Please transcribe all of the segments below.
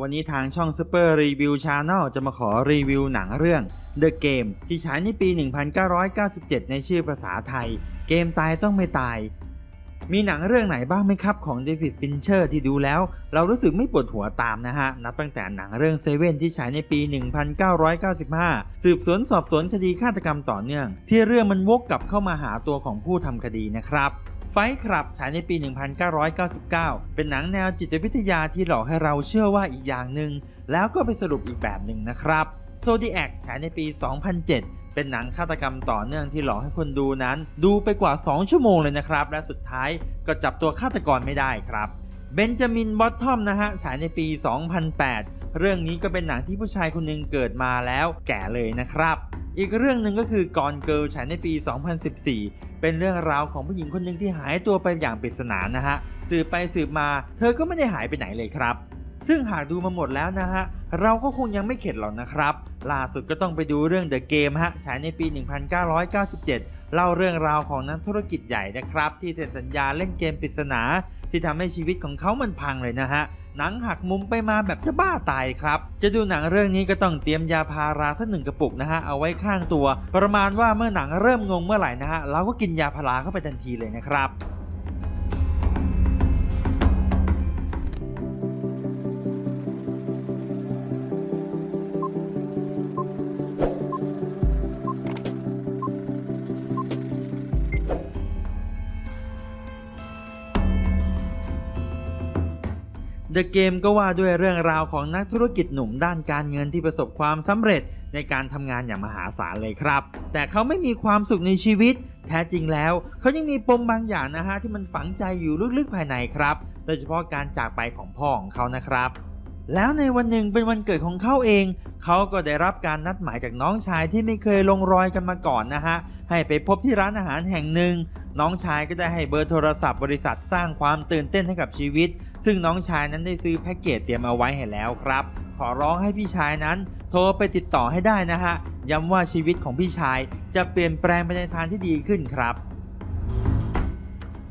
วันนี้ทางช่อง Super Review Channel จะมาขอรีวิวหนังเรื่อง The Game ที่ฉายในปี 1997 ในชื่อภาษาไทย เกมตายต้องไม่ตาย มีหนังเรื่องไหนบ้างไหมครับของเดวิดฟินเชอร์ที่ดูแล้ว เรารู้สึกไม่ปวดหัวตามนะฮะ นับตั้งแต่หนังเรื่องเซเว่นที่ฉายในปี 1995 สืบสวนสอบสวนคดีฆาตกรรมต่อเนื่อง ที่เรื่องมันวกกลับเข้ามาหาตัวของผู้ทำคดีนะครับ ไฟครับฉายในปี 1999 เป็นหนังแนวจิตวิทยาที่หลอกให้เราเชื่อว่าอีกอย่างหนึ่ง แล้วก็ไปสรุปอีกแบบหนึ่งนะครับโซดีแอคฉายในปี 2007 เป็นหนังฆาตกรรมต่อเนื่องที่หลอกให้คนดูนั้น ดูไปกว่า 2 ชั่วโมงเลยนะครับ และสุดท้ายก็จับตัวฆาตกรไม่ได้ครับเบนจามินบอตทอมนะฮะฉายในปี 2008 เรื่องนี้ก็เป็นหนังที่ผู้ชายคนหนึ่งเกิดมาแล้วแก่เลยนะครับ อีกเรื่องหนึ่งก็คือกอนเกิลฉายในปี 2014 เป็นเรื่องราวของผู้หญิงคนหนึ่งที่หายตัวไปอย่างปริศนานะฮะสืบไปสืบมา เธอก็ไม่ได้หายไปไหนเลยครับ ซึ่งหากดูมาหมดแล้วนะฮะ เราก็คงยังไม่เข็ดหรอกนะครับ ล่าสุดก็ต้องไปดูเรื่อง The Game ฮะ ฉายในปี 1997 เล่าเรื่องราวของนักธุรกิจใหญ่นะครับ ที่เซ็นสัญญาเล่นเกมปริศนา ที่ทำให้ชีวิตของเขามันพังเลยนะฮะ หนังหักมุมไปมาแบบจะบ้าตายครับ จะดูหนังเรื่องนี้ก็ต้องเตรียมยาพาราสักหนึ่งกระปุกนะฮะ เอาไว้ข้างตัว ประมาณว่าเมื่อหนังเริ่มงงเมื่อไหร่นะฮะ เราก็กินยาพาราเข้าไปทันทีเลยนะครับ The Game ก็ว่าด้วยเรื่องราวของนักธุรกิจหนุ่มด้านการเงินที่ประสบความสำเร็จในการทำงานอย่างมหาศาลเลยครับ แต่เขาไม่มีความสุขในชีวิต แท้จริงแล้วเขายังมีปมบางอย่างนะฮะที่มันฝังใจอยู่ลึกๆภายในครับ โดยเฉพาะการจากไปของพ่อของเขานะครับ แล้วในวันหนึ่งเป็นวันเกิดของเขาเอง เขาก็ได้รับการนัดหมายจากน้องชายที่ไม่เคยลงรอยกันมาก่อนนะฮะ ให้ไปพบที่ร้านอาหารแห่งหนึ่ง น้องชายก็ได้ให้เบอร์โทรศัพท์บริษัทสร้างความตื่นเต้นให้กับชีวิต ซึ่งน้องชายนั้นได้ซื้อแพ็กเกจเตรียมเอาไว้ให้แล้วครับ ขอร้องให้พี่ชายนั้น โทรไปติดต่อให้ได้นะฮะ ย้ำว่าชีวิตของพี่ชายจะเปลี่ยนแปลงไปในทางที่ดีขึ้นครับ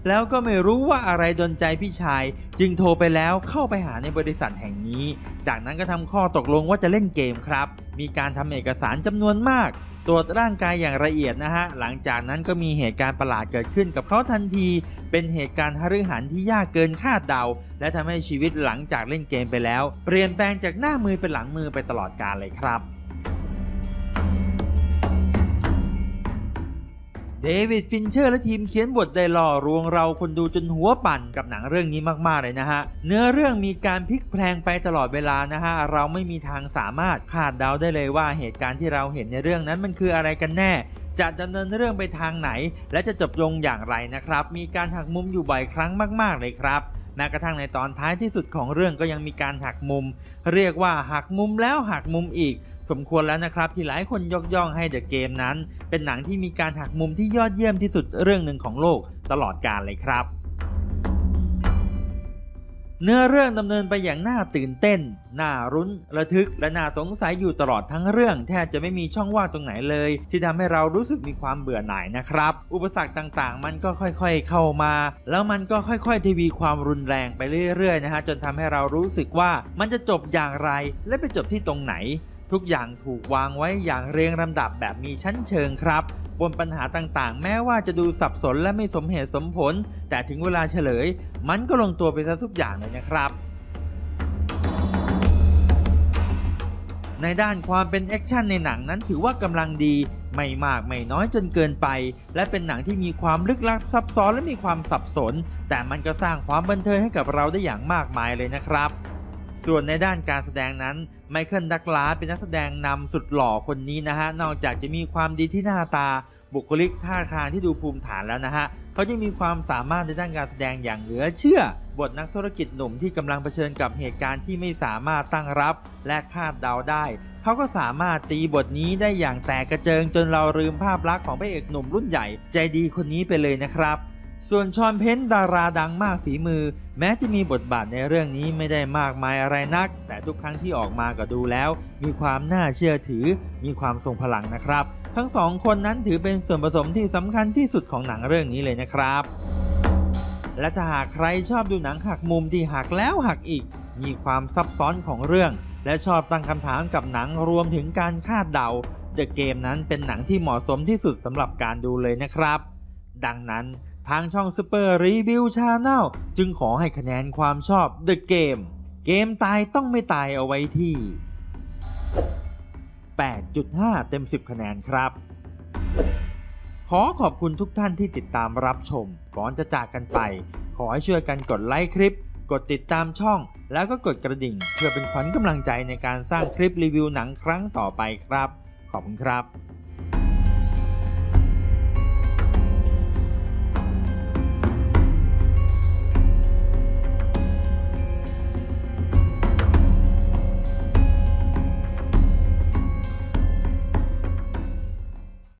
แล้วก็ไม่รู้ว่าอะไรดนใจพี่ชาย จึงโทรไปแล้วเข้าไปหาในบริษัทแห่งนี้ จากนั้นก็ทำข้อตกลงว่าจะเล่นเกมครับ มีการทำเอกสารจำนวนมาก ตรวจร่างกายอย่างละเอียดนะฮะ หลังจากนั้นก็มีเหตุการณ์ประหลาดเกิดขึ้นกับเขาทันที เป็นเหตุการณ์ฮฤหันที่ยากเกินคาดเดา และทำให้ชีวิตหลังจากเล่นเกมไปแล้ว เปลี่ยนแปลงจากหน้ามือเป็นหลังมือไปตลอดกาลเลยครับ เดวิดฟินเชอร์และทีมเขียนบทได้หล่อรวงเราคนดูจนหัวปั่นกับหนังเรื่องนี้มากๆเลยนะฮะ เนื้อเรื่องมีการพลิกแพลงไปตลอดเวลานะฮะ เราไม่มีทางสามารถคาดเดาได้เลยว่าเหตุการณ์ที่เราเห็นในเรื่องนั้นมันคืออะไรกันแน่จะดำเนินเรื่องไปทางไหน และจะจบลงอย่างไรนะครับ มีการหักมุมอยู่บ่อยครั้งมาก ๆ เลยครับแม้กระทั่งในตอนท้ายที่สุดของเรื่องก็ยังมีการหักมุม เรียกว่าหักมุมแล้วหักมุมอีก สมควรแล้วนะครับที่หลายคนยกย่องให้เดอะเกมนั้น เป็นหนังที่มีการหักมุมที่ยอดเยี่ยมที่สุดเรื่องหนึ่งของโลกตลอดกาลเลยครับ เนื้อเรื่องดำเนินไปอย่างน่าตื่นเต้น น่ารุ้น ระทึก และน่าสงสัยอยู่ตลอดทั้งเรื่อง แทบจะไม่มีช่องว่างตรงไหนเลย ที่ทำให้เรารู้สึกมีความเบื่อหน่ายนะครับ อุปสรรคต่างๆ มันก็ค่อยๆเข้ามา แล้วมันก็ค่อยๆ ทวีความรุนแรงไปเรื่อยๆนะฮะจนทำให้เรารู้สึกว่ามันจะจบอย่างไร และไปจบที่ตรงไหน ทุกอย่างถูกวางไว้อย่างเรียงลำดับแบบมีชั้นเชิงครับ บนปัญหาต่างๆ แม้ว่าจะดูสับสนและไม่สมเหตุสมผล แต่ถึงเวลาเฉลย มันก็ลงตัวไปซะทุกอย่างเลยนะครับ ในด้านความเป็นแอคชั่นในหนังนั้นถือว่ากำลังดี ไม่มากไม่น้อยจนเกินไป และเป็นหนังที่มีความลึกลับซับซ้อนและมีความสับสน แต่มันก็สร้างความบันเทิงให้กับเราได้อย่างมากมายเลยนะครับ ส่วนในด้านการแสดงนั้นไมเคิลดักลาสเป็นนักแสดงนำสุดหล่อคนนี้นะฮะนอกจากจะมีความดีที่หน้าตาบุคลิกท่าทางที่ดูภูมิฐานแล้วนะฮะ เขายังมีความสามารถในด้านการแสดงอย่างเหลือเชื่อ บทนักธุรกิจหนุ่มที่กำลังเผชิญกับเหตุการณ์ที่ไม่สามารถตั้งรับและคาดเดาได้ เขาก็สามารถตีบทนี้ได้อย่างแตกกระเจิงจนเราลืมภาพลักษณ์ของพระเอกหนุ่มรุ่นใหญ่ ใจดีคนนี้ไปเลยนะครับ ส่วนชอนเพนดาราดังมากฝีมือ แม้จะมีบทบาทในเรื่องนี้ไม่ได้มากมายอะไรนัก แต่ทุกครั้งที่ออกมาก็ดูแล้ว มีความน่าเชื่อถือ มีความทรงพลังนะครับ ทั้งสองคนนั้นถือเป็นส่วนผสมที่สำคัญที่สุดของหนังเรื่องนี้เลยนะครับ และถ้าหากใครชอบดูหนังหักมุมที่หักแล้วหักอีก มีความซับซ้อนของเรื่อง และชอบตั้งคำถามกับหนังรวมถึงการคาดเดา The Game นั้นเป็นหนังที่เหมาะสมที่สุดสำหรับการดูเลยนะครับ ดังนั้น ทางช่อง Super Review Channel จึงขอให้คะแนนความชอบ The Game เกมตายต้องไม่ตายเอาไว้ที่ 8.5 เต็ม 10 คะแนนครับ ขอขอบคุณทุกท่านที่ติดตามรับชม ก่อนจะจากกันไป ขอให้ช่วยกันกดไลค์คลิป กดติดตามช่อง แล้วก็กดกระดิ่ง เพื่อเป็นขวัญกำลังใจในการสร้างคลิปรีวิวหนังครั้งต่อไปครับ ขอบคุณครับ